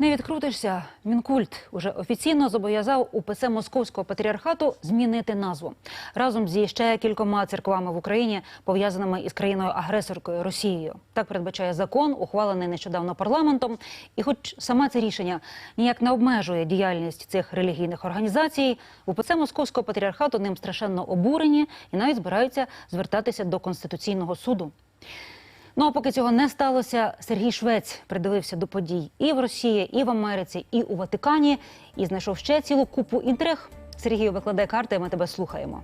Не відкрутишся. Мінкульт уже офіційно зобов'язав УПЦ Московського патріархату змінити назву разом зі ще кількома церквами в Україні, пов'язаними із країною агресоркою Росією. Так передбачає закон, ухвалений нещодавно парламентом. І, хоч саме це рішення ніяк не обмежує діяльність цих релігійних організацій, УПЦ Московського патріархату ним страшенно обурені і навіть збираються звертатися до конституційного суду. Ну а поки цього не сталося, Сергій Швець придивився до подій і в Росії, і в Америці, і у Ватикані, і знайшов ще цілу купу інтриг. Сергію викладає карти, ми тебе слухаємо.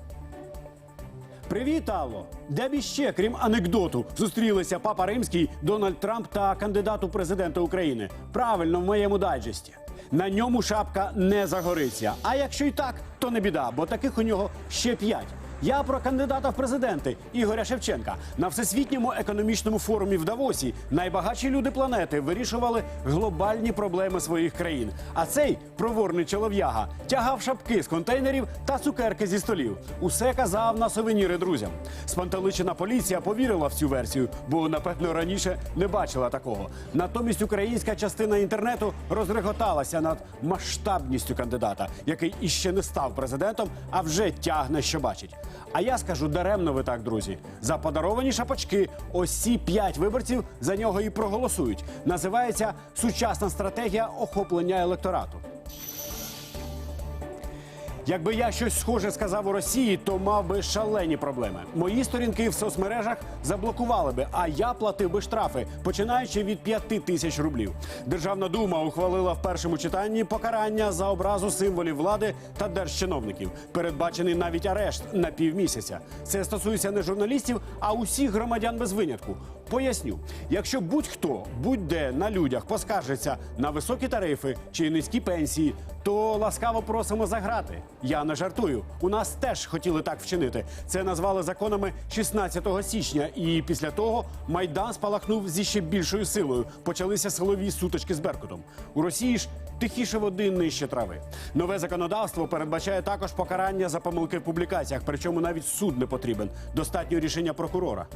Привіт, Алло! Де б іще, крім анекдоту, зустрілися папа римський, Дональд Трамп та кандидат у президенти України. Правильно, в моєму дайджесті. На ньому шапка не загориться. А якщо і так, то не біда, бо таких у нього ще п'ять. Я про кандидата в президенти Ігоря Шевченка на всесвітньому економічному форумі в Давосі найбагатші люди планети вирішували глобальні проблеми своїх країн. А цей проворний чолов'яга тягав шапки з контейнерів та цукерки зі столів. Усе казав на сувеніри друзям. Спантеличена поліція повірила в цю версію, бо напевно раніше не бачила такого. Натомість українська частина інтернету розреготалася над масштабністю кандидата, який іще не став президентом, а вже тягне, що бачить. А я скажу даремно ви так, друзі. За подаровані шапочки ось ці п'ять виборців за нього і проголосують. Називається сучасна стратегія охоплення електорату. Якби я щось схоже сказав у Росії, то мав би шалені проблеми. Мої сторінки в соцмережах заблокували би, а я платив би штрафи, починаючи від 5 тисяч рублів. Державна дума ухвалила в першому читанні покарання за образу символів влади та держчиновників. Передбачений навіть арешт на півмісяця. Це стосується не журналістів, а усіх громадян без винятку. Поясню, якщо будь-хто будь-де на людях поскаржиться на високі тарифи чи низькі пенсії, то ласкаво просимо заграти. Я не жартую. У нас теж хотіли так вчинити. Це назвали законами 16 січня, і після того майдан спалахнув зі ще більшою силою. Почалися силові сутички з Беркутом. У Росії ж тихіше води нижче трави. Нове законодавство передбачає також покарання за помилки в публікаціях, причому навіть суд не потрібен. Достатньо рішення прокурора.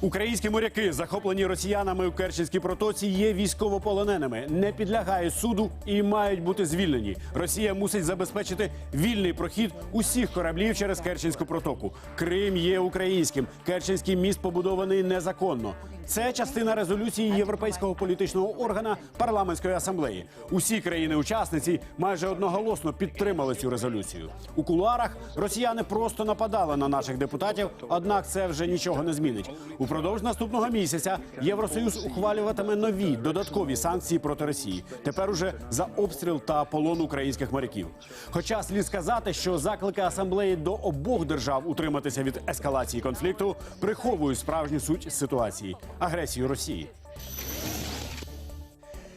Українські моряки, захоплені росіянами у Керченській протоці, є військовополоненими, не підлягають суду і мають бути звільнені. Росія мусить забезпечити вільний прохід усіх кораблів через Керченську протоку. Крим є українським. Керченський міст побудований незаконно. Це частина резолюції європейського політичного органа парламентської асамблеї. Усі країни-учасниці майже одноголосно підтримали цю резолюцію. У кулуарах росіяни просто нападали на наших депутатів, однак це вже нічого не змінить. Упродовж наступного місяця Євросоюз ухвалюватиме нові додаткові санкції проти Росії. Тепер уже за обстріл та полон українських моряків. Хоча слід сказати, що заклики асамблеї до обох держав утриматися від ескалації конфлікту приховують справжню суть ситуації агресію Росії.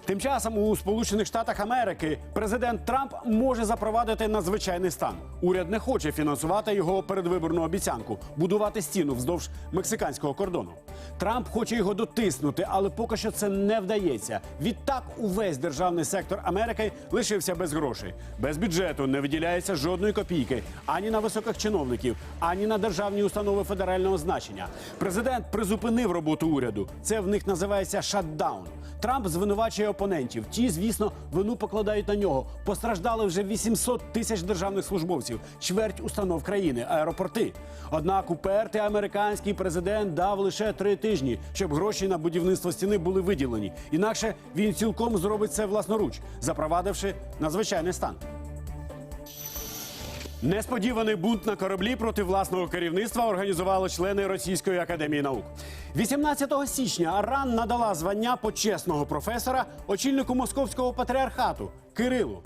Тим часом у Сполучених Штатах Америки президент Трамп може запровадити надзвичайний стан. Уряд не хоче фінансувати його передвиборну обіцянку будувати стіну вздовж мексиканського кордону. Трамп хоче його дотиснути, але поки що це не вдається. Відтак, увесь державний сектор Америки лишився без грошей. Без бюджету не виділяється жодної копійки ані на високих чиновників, ані на державні установи федерального значення. Президент призупинив роботу уряду. Це в них називається шатдаун. Трамп звинувачує опонентів. Ті, звісно, вину покладають на нього. Постраждали вже 800 тисяч державних службовців, чверть установ країни, аеропорти. Однак упертий американський президент дав лише три тижні, щоб гроші на будівництво стіни були виділені. Інакше він цілком зробить це власноруч, запровадивши надзвичайний стан. Несподіваний бунт на кораблі проти власного керівництва організували члени Російської академії наук. 18 січня Аран надала звання почесного професора очільнику московського патріархату Кирилу.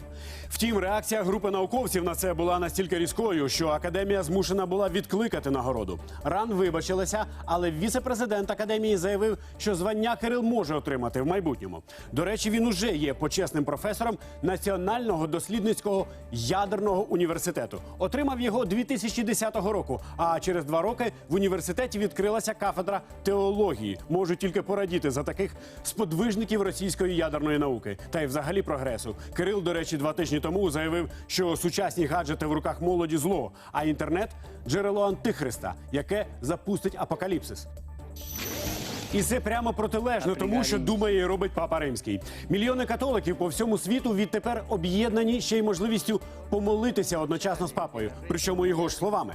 Втім, реакція групи науковців на це була настільки різкою, що академія змушена була відкликати нагороду. Ран вибачилася, але віце-президент академії заявив, що звання Кирил може отримати в майбутньому. До речі, він уже є почесним професором Національного дослідницького ядерного університету. Отримав його 2010 року. А через два роки в університеті відкрилася кафедра теології. Можу тільки порадіти за таких сподвижників російської ядерної науки та й взагалі прогресу. Кирил, до речі, два тижні тому заявив, що сучасні гаджети в руках молоді зло, а інтернет джерело антихриста, яке запустить апокаліпсис. І це прямо протилежно тому, що думає і робить папа римський. Мільйони католиків по всьому світу відтепер об'єднані ще й можливістю помолитися одночасно з папою, причому його ж словами.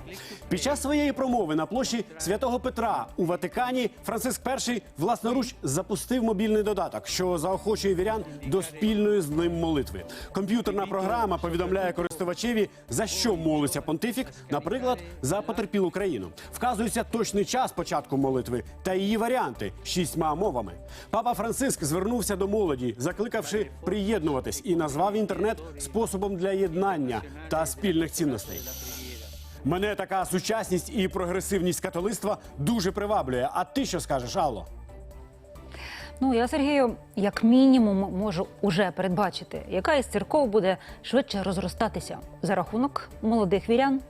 Під час своєї промови на площі святого Петра у Ватикані Франциск І власноруч запустив мобільний додаток, що заохочує вірян до спільної з ним молитви. Комп'ютерна програма повідомляє користувачеві за що молиться понтифік, наприклад, за потерпілу країну. Вказується точний час початку молитви та її варіанти шістьма мовами. Папа Франциск звернувся до молоді, закликавши приєднуватись і назвав інтернет способом для єднання та спільних цінностей. Мене така сучасність і прогресивність католицтва дуже приваблює. А ти що скажеш, Алло? Ну я Сергію, як мінімум, можу уже передбачити, яка із церков буде швидше розростатися за рахунок молодих вірян.